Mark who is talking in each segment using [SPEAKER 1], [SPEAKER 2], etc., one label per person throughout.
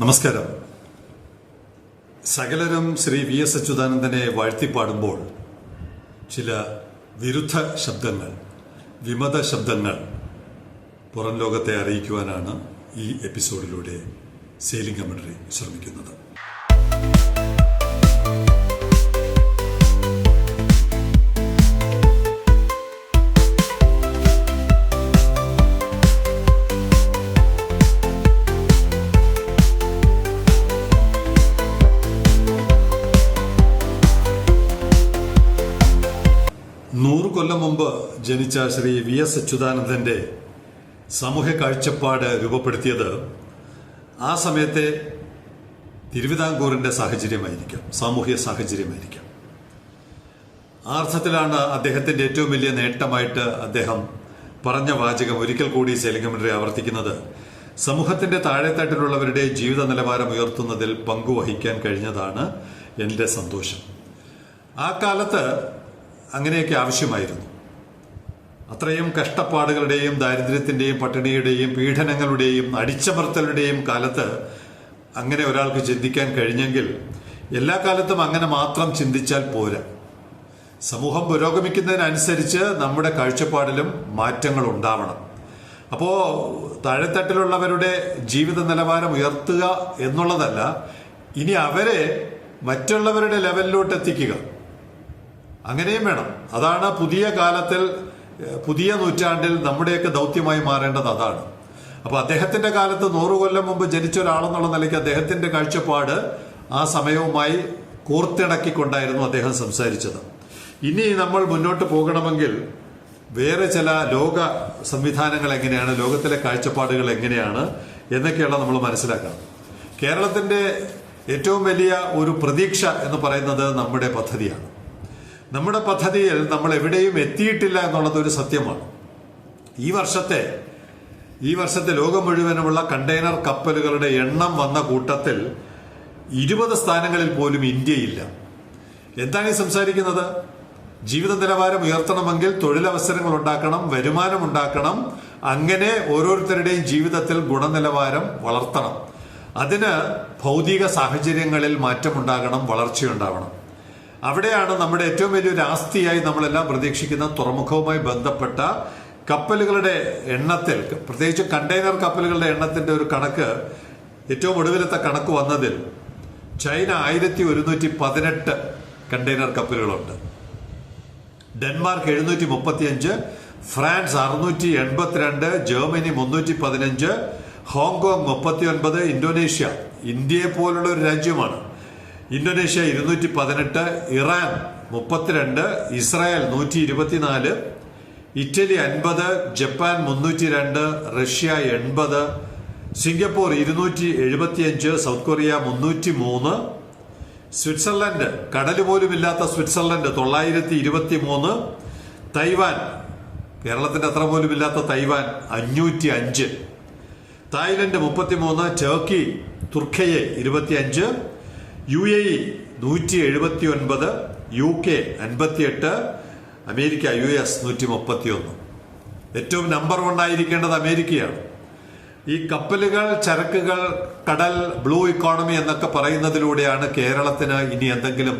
[SPEAKER 1] നമസ്കാരം. സകലരും Shri V S അച്യുതാനന്ദനെ വാഴ്ത്തിപ്പാടുമ്പോൾ ചില വിരുദ്ധ ശബ്ദങ്ങൾ വിമത ശബ്ദങ്ങൾ പുറം ലോകത്തെ അറിയിക്കുവാനാണ് ഈ എപ്പിസോഡിലൂടെ സെയിലിംഗ് കമന്ററി ശ്രമിക്കുന്നത്. ജനിച്ച ശ്രീ വി എസ് അച്യുതാനന്ദന്റെ സാമൂഹ്യ കാഴ്ചപ്പാട് രൂപപ്പെടുത്തിയത് ആ സമയത്തെ തിരുവിതാംകൂറിന്റെ സാഹചര്യമായിരിക്കാം സാമൂഹ്യ സാഹചര്യമായിരിക്കാം. ആ അർത്ഥത്തിലാണ് അദ്ദേഹത്തിന്റെ ഏറ്റവും വലിയ നേട്ടമായിട്ട് അദ്ദേഹം പറഞ്ഞ വാചകം ഒരിക്കൽ കൂടി ശൈലിംഗമന്ത്രി ആവർത്തിക്കുന്നത്. സമൂഹത്തിന്റെ താഴെത്തട്ടിലുള്ളവരുടെ ജീവിത നിലവാരം ഉയർത്തുന്നതിൽ പങ്കുവഹിക്കാൻ കഴിഞ്ഞതാണ് എന്റെ സന്തോഷം. ആ കാലത്ത് അങ്ങനെയൊക്കെ ആവശ്യമായിരുന്നു. അത്രയും കഷ്ടപ്പാടുകളുടെയും ദാരിദ്ര്യത്തിന്റെയും പട്ടിണിയുടെയും പീഡനങ്ങളുടെയും അടിച്ചമർത്തലുടെയും കാലത്ത് അങ്ങനെ ഒരാൾക്ക് ചിന്തിക്കാൻ കഴിഞ്ഞെങ്കിൽ എല്ലാ കാലത്തും അങ്ങനെ മാത്രം ചിന്തിച്ചാൽ പോരാ. സമൂഹം പുരോഗമിക്കുന്നതിനനുസരിച്ച് നമ്മുടെ കാഴ്ചപ്പാടിലും മാറ്റങ്ങൾ ഉണ്ടാവണം. അപ്പോൾ താഴെത്തട്ടിലുള്ളവരുടെ ജീവിത നിലവാരം ഉയർത്തുക എന്നുള്ളതല്ല ഇനി അവരെ മറ്റുള്ളവരുടെ ലെവലിലോട്ട് എത്തിക്കുക അങ്ങനെയും വേണം. അതാണ് പുതിയ കാലത്തിൽ പുതിയ നൂറ്റാണ്ടിൽ നമ്മുടെയൊക്കെ ദൗത്യമായി മാറേണ്ടത് അതാണ്. അപ്പൊ അദ്ദേഹത്തിന്റെ കാലത്ത് നൂറു കൊല്ലം മുമ്പ് ജനിച്ച ഒരാളെന്നുള്ള നിലയ്ക്ക് അദ്ദേഹത്തിന്റെ കാഴ്ചപ്പാട് ആ സമയവുമായി കോർത്തിണക്കിക്കൊണ്ടായിരുന്നു അദ്ദേഹം സംസാരിച്ചത്. ഇനി നമ്മൾ മുന്നോട്ട് പോകണമെങ്കിൽ വേറെ ചില ലോക സംവിധാനങ്ങൾ എങ്ങനെയാണ് ലോകത്തിലെ കാഴ്ചപ്പാടുകൾ എങ്ങനെയാണ് എന്നൊക്കെയുള്ള നമ്മൾ മനസ്സിലാക്കണം. കേരളത്തിന്റെ ഏറ്റവും വലിയ ഒരു പ്രതീക്ഷ എന്ന് പറയുന്നത് നമ്മുടെ പദ്ധതിയാണ്. നമ്മുടെ പദ്ധതിയിൽ നമ്മൾ എവിടെയും എത്തിയിട്ടില്ല എന്നുള്ളത് ഒരു സത്യമാണ്. ഈ വർഷത്തെ ഈ വർഷത്തെ ലോകം മുഴുവനുമുള്ള കണ്ടെയ്നർ കപ്പലുകളുടെ എണ്ണം വന്ന കൂട്ടത്തിൽ ഇരുപത് സ്ഥാനങ്ങളിൽ പോലും ഇന്ത്യയില്ല. എന്താണ് ഈ സംസാരിക്കുന്നത്? ജീവിത നിലവാരം ഉയർത്തണമെങ്കിൽ തൊഴിലവസരങ്ങൾ ഉണ്ടാക്കണം വരുമാനം ഉണ്ടാക്കണം. അങ്ങനെ ഓരോരുത്തരുടെയും ജീവിതത്തിൽ ഗുണനിലവാരം വളർത്തണം. അതിന് ഭൗതിക സാഹചര്യങ്ങളിൽ മാറ്റമുണ്ടാകണം വളർച്ചയുണ്ടാവണം. അവിടെയാണ് നമ്മുടെ ഏറ്റവും വലിയൊരു ആസ്തിയായി നമ്മളെല്ലാം പ്രതീക്ഷിക്കുന്ന തുറമുഖവുമായി ബന്ധപ്പെട്ട കപ്പലുകളുടെ എണ്ണത്തിൽ പ്രത്യേകിച്ച് കണ്ടെയ്നർ കപ്പലുകളുടെ എണ്ണത്തിന്റെ ഒരു കണക്ക് ഏറ്റവും ഒടുവിലത്തെ കണക്ക് വന്നതിൽ ചൈന ആയിരത്തി ഒരുന്നൂറ്റി പതിനെട്ട് കണ്ടെയ്നർ കപ്പലുകളുണ്ട്. ഡെൻമാർക്ക് എഴുന്നൂറ്റി മുപ്പത്തിയഞ്ച് ഫ്രാൻസ് അറുന്നൂറ്റി എൺപത്തിരണ്ട് ജർമ്മനി മുന്നൂറ്റി പതിനഞ്ച് ഹോങ്കോങ് മുപ്പത്തി ഒൻപത് ഇന്തോനേഷ്യ ഇന്ത്യയെ പോലുള്ള ഒരു രാജ്യമാണ്. ഇന്തോനേഷ്യ ഇരുന്നൂറ്റി പതിനെട്ട് ഇറാൻ മുപ്പത്തിരണ്ട് ഇസ്രായേൽ നൂറ്റി ഇരുപത്തിനാല് ഇറ്റലി അൻപത് ജപ്പാൻ മുന്നൂറ്റി രണ്ട് റഷ്യ എൺപത് സിംഗപ്പൂർ ഇരുന്നൂറ്റി എഴുപത്തിയഞ്ച് സൗത്ത് കൊറിയ മുന്നൂറ്റി മൂന്ന് സ്വിറ്റ്സർലൻഡ് കടൽ പോലുമില്ലാത്ത സ്വിറ്റ്സർലൻഡ് തൊള്ളായിരത്തി ഇരുപത്തി മൂന്ന് തൈവാൻ കേരളത്തിന്റെ അത്ര പോലുമില്ലാത്ത തൈവാൻ അഞ്ഞൂറ്റി അഞ്ച് തായ്ലൻഡ് മുപ്പത്തിമൂന്ന് ടർക്കി തുർക്കയെ ഇരുപത്തിയഞ്ച് യു എ ഇ നൂറ്റി എഴുപത്തി ഒൻപത് യു കെ അൻപത്തിയെട്ട് അമേരിക്ക യു എസ് നൂറ്റി മുപ്പത്തി ഒന്ന് ഏറ്റവും നമ്പർ വൺ ആയിരിക്കേണ്ടത് അമേരിക്കയാണ്. ഈ കപ്പലുകൾ ചരക്കുകൾ കടൽ ബ്ലൂ ഇക്കോണമി എന്നൊക്കെ പറയുന്നതിലൂടെയാണ് കേരളത്തിന് ഇനി എന്തെങ്കിലും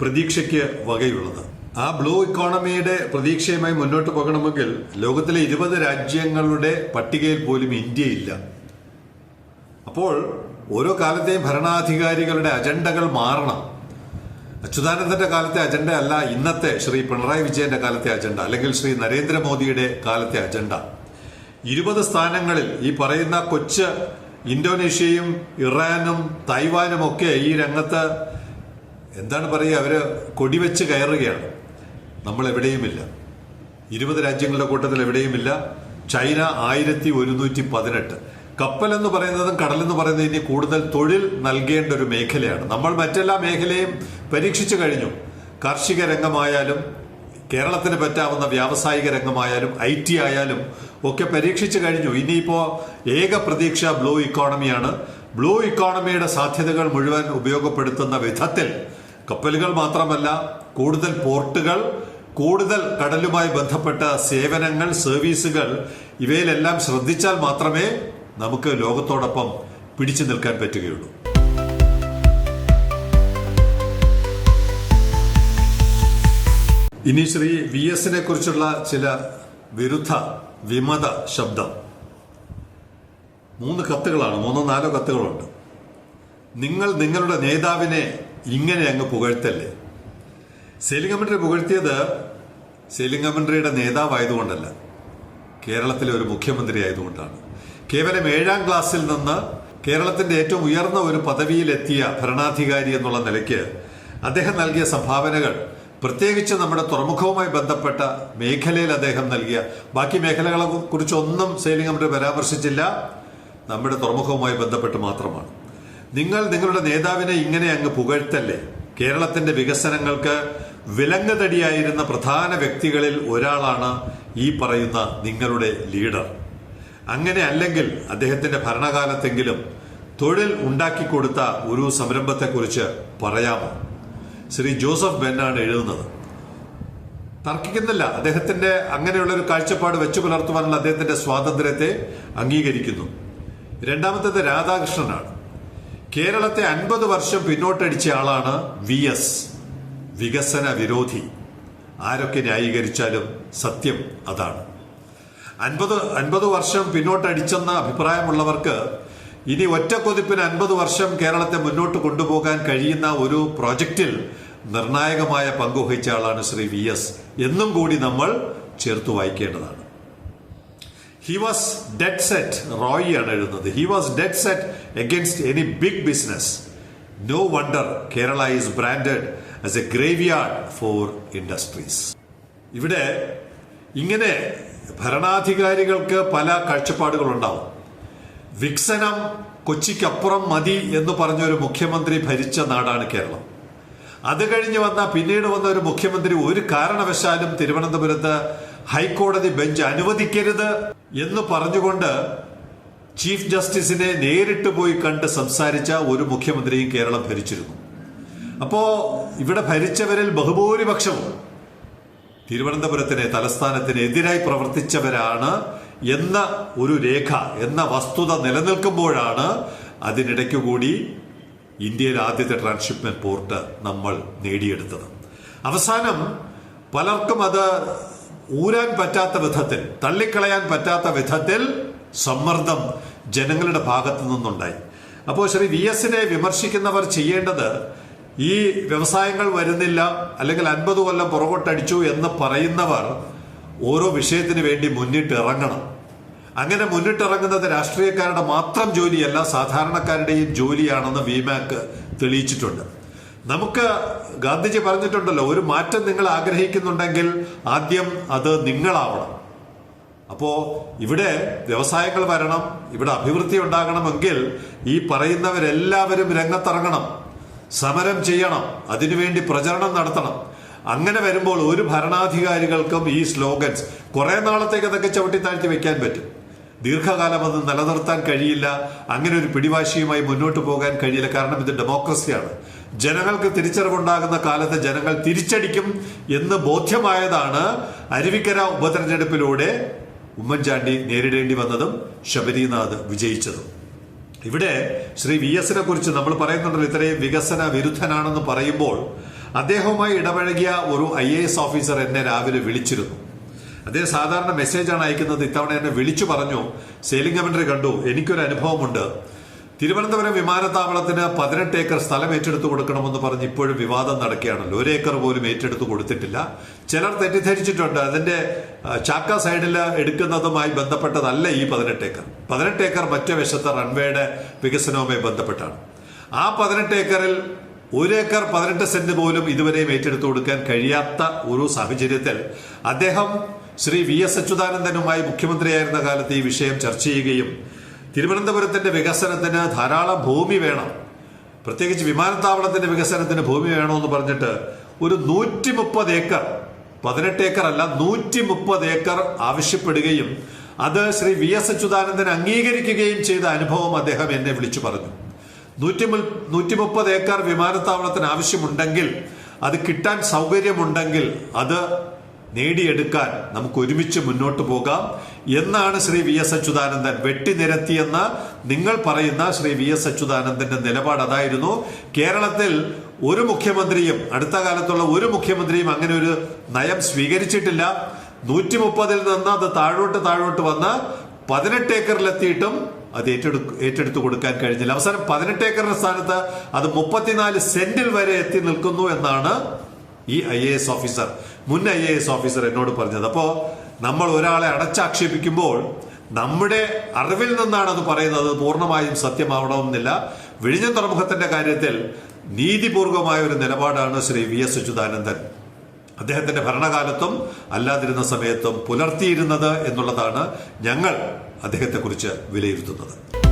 [SPEAKER 1] പ്രതീക്ഷയ്ക്ക് വകയുള്ളത്. ആ ബ്ലൂ ഇക്കോണമിയുടെ പ്രതീക്ഷയുമായി മുന്നോട്ട് പോകണമെങ്കിൽ ലോകത്തിലെ ഇരുപത് രാജ്യങ്ങളുടെ പട്ടികയിൽ പോലും ഇന്ത്യയില്ല അപ്പോൾ ഓരോ കാലത്തെയും ഭരണാധികാരികളുടെ അജണ്ടകൾ മാറണം. അച്യുതാനന്ദന്റെ കാലത്തെ അജണ്ട അല്ല ഇന്നത്തെ ശ്രീ പിണറായി വിജയന്റെ കാലത്തെ അജണ്ട അല്ലെങ്കിൽ ശ്രീ നരേന്ദ്രമോദിയുടെ കാലത്തെ അജണ്ട. ഇരുപത് സ്ഥാനങ്ങളിൽ ഈ പറയുന്ന കൊച്ച് ഇന്തോനേഷ്യയും ഇറാനും തൈവാനും ഒക്കെ ഈ രംഗത്ത് എന്താണ് പറയുക അവർ കൊടിവെച്ച് കയറുകയാണ്. നമ്മൾ എവിടെയുമില്ല. ഇരുപത് രാജ്യങ്ങളുടെ കൂട്ടത്തിൽ എവിടെയുമില്ല. ചൈന ആയിരത്തി ഒരുന്നൂറ്റി പതിനെട്ട്. കപ്പൽ എന്ന് പറയുന്നതും കടൽ എന്ന് പറയുന്നതും ഇനി കൂടുതൽ തൊഴിൽ നൽകേണ്ട ഒരു മേഖലയാണ്. നമ്മൾ മറ്റെല്ലാ മേഖലയും പരീക്ഷിച്ചു കഴിഞ്ഞു. കാർഷിക രംഗമായാലും കേരളത്തിന് പറ്റാവുന്ന വ്യാവസായിക രംഗമായാലും ഐ ടി ആയാലും ഒക്കെ പരീക്ഷിച്ചു കഴിഞ്ഞു. ഇനിയിപ്പോ ഏക പ്രതീക്ഷ ബ്ലൂ ഇക്കോണമിയാണ്. ബ്ലൂ ഇക്കോണമിയുടെ സാധ്യതകൾ മുഴുവൻ ഉപയോഗപ്പെടുത്തുന്ന വിധത്തിൽ കപ്പലുകൾ മാത്രമല്ല കൂടുതൽ പോർട്ടുകൾ കൂടുതൽ കടലുമായി ബന്ധപ്പെട്ട സേവനങ്ങൾ സർവീസുകൾ ഇവയിലെല്ലാം ശ്രദ്ധിച്ചാൽ മാത്രമേ നമുക്ക് ലോകത്തോടൊപ്പം പിടിച്ചു നിൽക്കാൻ പറ്റുകയുള്ളൂ. ഇനി ശ്രീ വി എസിനെ കുറിച്ചുള്ള ചില വിരുദ്ധ വിമത ശബ്ദം. മൂന്ന് കത്തുകളാണ് മൂന്നോ നാലോ കത്തുകളുണ്ട്. നിങ്ങൾ നിങ്ങളുടെ നേതാവിനെ ഇങ്ങനെ അങ്ങ് പുകഴ്ത്തല്ലേ? സേലിംഗമന്ത്രി പുകഴ്ത്തിയത് സേലിംഗമന്ത്രിയുടെ നേതാവായതുകൊണ്ടല്ല. കേരളത്തിലെ ഒരു മുഖ്യമന്ത്രി ആയതുകൊണ്ടാണ് കേവലം ഏഴാം ക്ലാസ്സിൽ നിന്ന് കേരളത്തിന്റെ ഏറ്റവും ഉയർന്ന ഒരു പദവിയിലെത്തിയ ഭരണാധികാരി എന്നുള്ള നിലയ്ക്ക് അദ്ദേഹം നൽകിയ സംഭാവനകൾ പ്രത്യേകിച്ച് നമ്മുടെ തുറമുഖവുമായി ബന്ധപ്പെട്ട മേഖലയിൽ അദ്ദേഹം നൽകിയ ബാക്കി മേഖലകളെ കുറിച്ചൊന്നും സെയിലിംഗമൻട്രി പരാമർശിച്ചില്ല നമ്മുടെ തുറമുഖവുമായി ബന്ധപ്പെട്ട് മാത്രമാണ്. നിങ്ങൾ നിങ്ങളുടെ നേതാവിനെ ഇങ്ങനെ അങ്ങ് പുകഴ്ത്തല്ലേ? കേരളത്തിന്റെ വികസനങ്ങൾക്ക് വിലങ്ങുതടിയായിരുന്ന പ്രധാന വ്യക്തികളിൽ ഒരാളാണ് ഈ പറയുന്ന നിങ്ങളുടെ ലീഡർ. അങ്ങനെ അല്ലെങ്കിൽ അദ്ദേഹത്തിന്റെ ഭരണകാലത്തെങ്കിലും തൊഴിൽ ഉണ്ടാക്കിക്കൊടുത്ത ഒരു സംരംഭത്തെക്കുറിച്ച് പറയാമോ? ശ്രീ ജോസഫ് ബെന്നാണ് എഴുതുന്നത്. തർക്കിക്കുന്നില്ല. അദ്ദേഹത്തിന്റെ അങ്ങനെയുള്ള ഒരു കാഴ്ചപ്പാട് വെച്ചു പുലർത്തുവാനുള്ള അദ്ദേഹത്തിന്റെ സ്വാതന്ത്ര്യത്തെ അംഗീകരിക്കുന്നു. രണ്ടാമത്തേത് രാധാകൃഷ്ണനാണ്. കേരളത്തെ അൻപത് വർഷം പിന്നോട്ടടിച്ച ആളാണ് വി എസ് വികസന വിരോധി. ആരൊക്കെ ന്യായീകരിച്ചാലും സത്യം അതാണ്. അൻപത് അൻപത് വർഷം പിന്നോട്ടടിച്ചെന്ന അഭിപ്രായമുള്ളവർക്ക് ഇനി ഒറ്റ കൊതിപ്പിന് അൻപത് വർഷം കേരളത്തെ മുന്നോട്ട് കൊണ്ടുപോകാൻ കഴിയുന്ന ഒരു പ്രോജക്റ്റിൽ നിർണായകമായ പങ്കുവഹിച്ച ആളാണ് ശ്രീ വി എസ്. എന്നും കൂടി നമ്മൾ ചേർത്ത് വായിക്കേണ്ടതാണ്. He was dead set Roy ആണ് എഴുതുന്നത്. He was dead set against any big business no wonder Kerala is branded as a graveyard for industries ഇവിടെ ഇങ്ങനെ ഭരണാധികാരികൾക്ക് പല കാഴ്ചപ്പാടുകളുണ്ടാവും. വികസനം കൊച്ചിക്കപ്പുറം മതി എന്ന് പറഞ്ഞൊരു മുഖ്യമന്ത്രി ഭരിച്ച നാടാണ് കേരളം. അത് കഴിഞ്ഞ് വന്ന പിന്നീട് വന്ന ഒരു മുഖ്യമന്ത്രി ഒരു കാരണവശാലും തിരുവനന്തപുരത്ത് ഹൈക്കോടതി ബെഞ്ച് അനുവദിക്കരുത് എന്ന് പറഞ്ഞുകൊണ്ട് ചീഫ് ജസ്റ്റിസിനെ നേരിട്ട് പോയി കണ്ട് സംസാരിച്ച ഒരു മുഖ്യമന്ത്രിയും കേരളം ഭരിച്ചിരുന്നു. അപ്പോ ഇവിടെ ഭരിച്ചവരിൽ ബഹുഭൂരിപക്ഷവും തിരുവനന്തപുരത്തിന് തലസ്ഥാനത്തിന് എതിരായി പ്രവർത്തിച്ചവരാണ് എന്ന ഒരു രേഖ എന്ന വസ്തുത നിലനിൽക്കുമ്പോഴാണ് അതിനിടയ്ക്കു കൂടി ഇന്ത്യയിലെ ആദ്യത്തെ ട്രാൻസ്ഷിപ്മെന്റ് പോർട്ട് നമ്മൾ നേടിയെടുത്തത്. അവസാനം പലർക്കും അത് ഊരാൻ പറ്റാത്ത വിധത്തിൽ തള്ളിക്കളയാൻ പറ്റാത്ത വിധത്തിൽ സമ്മർദ്ദം ജനങ്ങളുടെ ഭാഗത്തു നിന്നുണ്ടായി. അപ്പോൾ ശ്രീ വി എസിനെ വിമർശിക്കുന്നവർ ചെയ്യേണ്ടത് ഈ വ്യവസായങ്ങൾ വരുന്നില്ല അല്ലെങ്കിൽ അൻപത് കൊല്ലം പുറകോട്ടടിച്ചു എന്ന് പറയുന്നവർ ഓരോ വിഷയത്തിന് വേണ്ടി മുന്നിട്ട് ഇറങ്ങണം അങ്ങനെ മുന്നിട്ടിറങ്ങുന്നത് രാഷ്ട്രീയക്കാരുടെ മാത്രം ജോലിയല്ല സാധാരണക്കാരുടെയും ജോലിയാണെന്ന് വിമാക്ക് തെളിയിച്ചിട്ടുണ്ട്. നമുക്ക് ഗാന്ധിജി പറഞ്ഞിട്ടുണ്ടല്ലോ ഒരു മാറ്റം നിങ്ങൾ ആഗ്രഹിക്കുന്നുണ്ടെങ്കിൽ ആദ്യം അത് നിങ്ങളാവണം. അപ്പോ ഇവിടെ വ്യവസായങ്ങൾ വരണം ഇവിടെ അഭിവൃദ്ധി ഉണ്ടാകണമെങ്കിൽ ഈ പറയുന്നവരെല്ലാവരും രംഗത്തിറങ്ങണം. സമരം ചെയ്യണം. അതിനുവേണ്ടി പ്രചരണം നടത്തണം. അങ്ങനെ വരുമ്പോൾ ഒരു ഭരണാധികാരികൾക്കും ഈ സ്ലോഗൻസ് കുറെ നാളത്തേക്ക് അതൊക്കെ ചവിട്ടി താഴ്ത്തി വെക്കാൻ പറ്റും. ദീർഘകാലം അത് നിലനിർത്താൻ കഴിയില്ല. അങ്ങനെ ഒരു പിടിവാശിയുമായി മുന്നോട്ട് പോകാൻ കഴിയില്ല. കാരണം ഇത് ഡെമോക്രസിയാണ്. ജനങ്ങൾക്ക് തിരിച്ചറിവുണ്ടാകുന്ന കാലത്ത് ജനങ്ങൾ തിരിച്ചടിക്കും എന്ന് ബോധ്യമായതാണ് അരുവിക്കര ഉപതെരഞ്ഞെടുപ്പിലൂടെ ഉമ്മൻചാണ്ടി നേരിടേണ്ടി വന്നതും ശബരിനാഥ് വിജയിച്ചതും. ഇവിടെ ശ്രീ വി എസിനെ കുറിച്ച് നമ്മൾ പറയുന്നുണ്ടല്ലോ ഇത്രയും വികസന വിരുദ്ധനാണെന്ന് പറയുമ്പോൾ അദ്ദേഹവുമായി ഇടപഴകിയ ഒരു ഐ എ എസ് ഓഫീസർ എന്നെ രാവിലെ വിളിച്ചിരുന്നു. അദ്ദേഹം സാധാരണ മെസ്സേജാണ് അയക്കുന്നത് ഇത്തവണ എന്നെ വിളിച്ചു പറഞ്ഞു സെയിലിംഗ് കമന്ററി കണ്ടു എനിക്കൊരു അനുഭവമുണ്ട്. തിരുവനന്തപുരം വിമാനത്താവളത്തിന് പതിനെട്ട് ഏക്കർ സ്ഥലം ഏറ്റെടുത്തു കൊടുക്കണമെന്ന് പറഞ്ഞ് ഇപ്പോഴും വിവാദം നടക്കുകയാണല്ലോ. ഒരു ഏക്കർ പോലും ഏറ്റെടുത്തു കൊടുത്തിട്ടില്ല. ചിലർ തെറ്റിദ്ധരിച്ചിട്ടുണ്ട്. അതിന്റെ ചാക്ക സൈഡിൽ എടുക്കുന്നതുമായി ബന്ധപ്പെട്ടതല്ല ഈ പതിനെട്ട് ഏക്കർ. പതിനെട്ട് ഏക്കർ മറ്റേ വശത്തെ റൺവേയുടെ വികസനവുമായി ബന്ധപ്പെട്ടാണ്. ആ പതിനെട്ട് ഏക്കറിൽ ഒരു ഏക്കർ പതിനെട്ട് സെന്റ് പോലും ഇതുവരെയും ഏറ്റെടുത്തു കൊടുക്കാൻ കഴിയാത്ത ഒരു സാഹചര്യത്തിൽ അദ്ദേഹം ശ്രീ വി എസ് അച്യുതാനന്ദനുമായി മുഖ്യമന്ത്രിയായിരുന്ന കാലത്ത് ഈ വിഷയം ചർച്ച ചെയ്യുകയും തിരുവനന്തപുരത്തിന്റെ വികസനത്തിന് ധാരാളം ഭൂമി വേണം. പ്രത്യേകിച്ച് വിമാനത്താവളത്തിന്റെ വികസനത്തിന് ഭൂമി വേണമെന്ന് പറഞ്ഞിട്ട് ഒരു നൂറ്റി മുപ്പത് ഏക്കർ പതിനെട്ട് ഏക്കർ അല്ല നൂറ്റി മുപ്പത് ഏക്കർ ആവശ്യപ്പെടുകയും അത് ശ്രീ വി എസ് അച്യുതാനന്ദൻ അംഗീകരിക്കുകയും ചെയ്ത അനുഭവം അദ്ദേഹം എന്നെ വിളിച്ചു പറഞ്ഞു. നൂറ്റി നൂറ്റി മുപ്പത് ഏക്കർ വിമാനത്താവളത്തിന് ആവശ്യമുണ്ടെങ്കിൽ അത് കിട്ടാൻ സൗകര്യമുണ്ടെങ്കിൽ അത് നേടിയെടുക്കാൻ നമുക്ക് ഒരുമിച്ച് മുന്നോട്ട് പോകാം. എന്നാണ് ശ്രീ വി എസ് അച്യുതാനന്ദൻ വെട്ടിനിരത്തിയെന്ന് നിങ്ങൾ പറയുന്ന ശ്രീ വി എസ് അച്യുതാനന്ദന്റെ നിലപാട് അതായിരുന്നു. കേരളത്തിൽ ഒരു മുഖ്യമന്ത്രിയും അടുത്ത കാലത്തുള്ള ഒരു മുഖ്യമന്ത്രിയും അങ്ങനെ ഒരു നയം സ്വീകരിച്ചിട്ടില്ല. നൂറ്റി മുപ്പതിൽ നിന്ന് അത് താഴോട്ട് താഴോട്ട് വന്ന് പതിനെട്ട് ഏക്കറിലെത്തിയിട്ടും അത് ഏറ്റെടുക്ക ഏറ്റെടുത്തു കൊടുക്കാൻ കഴിഞ്ഞില്ല. അവസാനം പതിനെട്ട് ഏക്കറിന്റെ സ്ഥാനത്ത് അത് മുപ്പത്തിനാല് സെന്റിൽ വരെ എത്തി നിൽക്കുന്നു എന്നാണ് ഈ ഐ ഓഫീസർ. മുൻ ഐ എ എസ് ഓഫീസർ എന്നോട് പറഞ്ഞത്. അപ്പോ നമ്മൾ ഒരാളെ അടച്ചാക്ഷേപിക്കുമ്പോൾ നമ്മുടെ അറിവിൽ നിന്നാണ് അത് പറയുന്നത്. പൂർണമായും സത്യമാവണമെന്നില്ല. വിഴിഞ്ഞ തുറമുഖത്തിന്റെ കാര്യത്തിൽ നീതിപൂർവമായ ഒരു നിലപാടാണ് ശ്രീ വി എസ് അച്യുതാനന്ദൻ. അദ്ദേഹത്തിന്റെ ഭരണകാലത്തും അല്ലാതിരുന്ന സമയത്തും പുലർത്തിയിരുന്നത് എന്നുള്ളതാണ് ഞങ്ങൾ അദ്ദേഹത്തെക്കുറിച്ച് വിലയിരുത്തുന്നത്.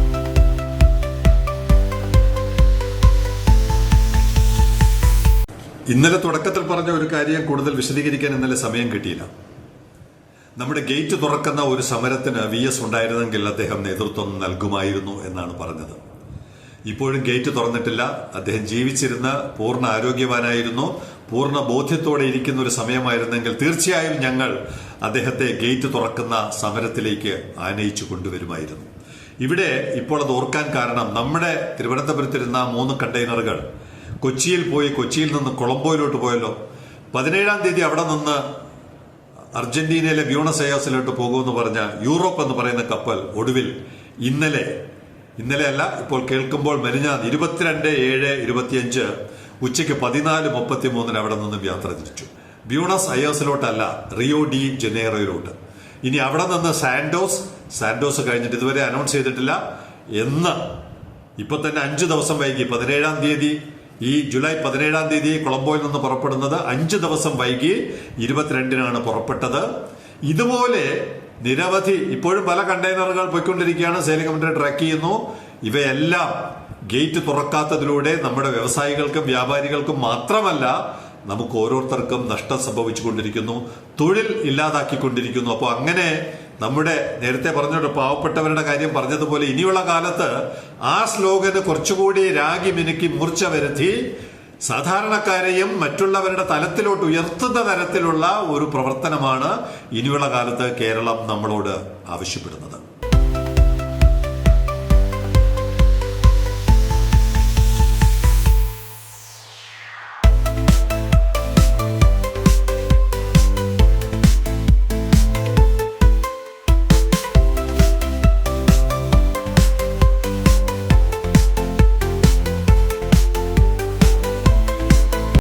[SPEAKER 1] ഇന്നലെ തുടക്കത്തിൽ പറഞ്ഞ ഒരു കാര്യം കൂടുതൽ വിശദീകരിക്കാൻ ഇന്നലെ സമയം കിട്ടിയില്ല. നമ്മുടെ ഗേറ്റ് തുറക്കുന്ന ഒരു സമരത്തിന് വി എസ് ഉണ്ടായിരുന്നെങ്കിൽ അദ്ദേഹം നേതൃത്വം നൽകുമായിരുന്നു എന്നാണ് പറഞ്ഞത്. ഇപ്പോഴും ഗേറ്റ് തുറന്നിട്ടില്ല. അദ്ദേഹം ജീവിച്ചിരുന്ന പൂർണ ആരോഗ്യവാനായിരുന്നു. പൂർണ ബോധ്യത്തോടെ ഇരിക്കുന്ന ഒരു സമയമായിരുന്നെങ്കിൽ തീർച്ചയായും ഞങ്ങൾ അദ്ദേഹത്തെ ഗേറ്റ് തുറക്കുന്ന സമരത്തിലേക്ക് ആനയിച്ചു കൊണ്ടുവരുമായിരുന്നു. ഇവിടെ ഇപ്പോൾ അത് ഓർക്കാൻ കാരണം നമ്മുടെ തിരുവനന്തപുരത്തിരുന്ന മൂന്ന് കണ്ടെയ്നറുകൾ കൊച്ചിയിൽ പോയി കൊച്ചിയിൽ നിന്ന് കൊളംബോയിലോട്ട് പോയല്ലോ. പതിനേഴാം തീയതി അവിടെ നിന്ന് അർജന്റീനയിലെ ബ്യൂണസ് അയേഴ്സിലോട്ട് പോകുമെന്ന് പറഞ്ഞ യൂറോപ്പ് എന്ന് പറയുന്ന കപ്പൽ ഒടുവിൽ ഇന്നലെ ഇന്നലെ അല്ല ഇപ്പോൾ കേൾക്കുമ്പോൾ മെനിഞ്ഞാന്ന് ഇരുപത്തിരണ്ട് ഏഴ് ഇരുപത്തിയഞ്ച് ഉച്ചയ്ക്ക് പതിനാല് മുപ്പത്തി മൂന്നിന് അവിടെ നിന്നും യാത്ര തിരിച്ചു. ബ്യൂണസ് അയേഴ്സിലോട്ടല്ല റിയോ ഡി ജനേറോയിലോട്ട്. ഇനി അവിടെ നിന്ന് സാൻഡോസ് സാൻഡോസ് കഴിഞ്ഞിട്ട് ഇതുവരെ അനൗൺസ് ചെയ്തിട്ടില്ല. എന്ന് ഇപ്പൊ തന്നെ അഞ്ചു ദിവസം വൈകി പതിനേഴാം തീയതി ഈ ജൂലൈ പതിനേഴാം തീയതി കൊളംബോയിൽ നിന്ന് പുറപ്പെടുന്നത് അഞ്ച് ദിവസം വൈകി ഇരുപത്തിരണ്ടിനാണ് പുറപ്പെട്ടത്. ഇതുപോലെ നിരവധി ഇപ്പോഴും പല കണ്ടെയ്നറുകൾ പോയിക്കൊണ്ടിരിക്കുകയാണ്. സെയിലിംഗ് കമ്പനി ട്രാക്ക് ചെയ്യുന്നു. ഇവയെല്ലാം ഗേറ്റ് തുറക്കാത്തതിലൂടെ നമ്മുടെ വ്യവസായികൾക്കും വ്യാപാരികൾക്കും മാത്രമല്ല നമുക്ക് ഓരോരുത്തർക്കും നഷ്ടം സംഭവിച്ചുകൊണ്ടിരിക്കുന്നു. തൊഴിൽ ഇല്ലാതാക്കിക്കൊണ്ടിരിക്കുന്നു. അപ്പോൾ അങ്ങനെ നമ്മുടെ നേരത്തെ പറഞ്ഞോട്ട് പാവപ്പെട്ടവരുടെ കാര്യം പറഞ്ഞതുപോലെ ഇനിയുള്ള കാലത്ത് ആ സ്ലോഗന് കുറച്ചുകൂടി രാഗി മിനുക്കി മൂർച്ച വരുത്തി സാധാരണക്കാരെയും മറ്റുള്ളവരുടെ തലത്തിലോട്ട് ഉയർത്തുന്ന തരത്തിലുള്ള ഒരു പ്രവർത്തനമാണ് ഇനിയുള്ള കാലത്ത് കേരളം നമ്മളോട് ആവശ്യപ്പെടുന്നത്.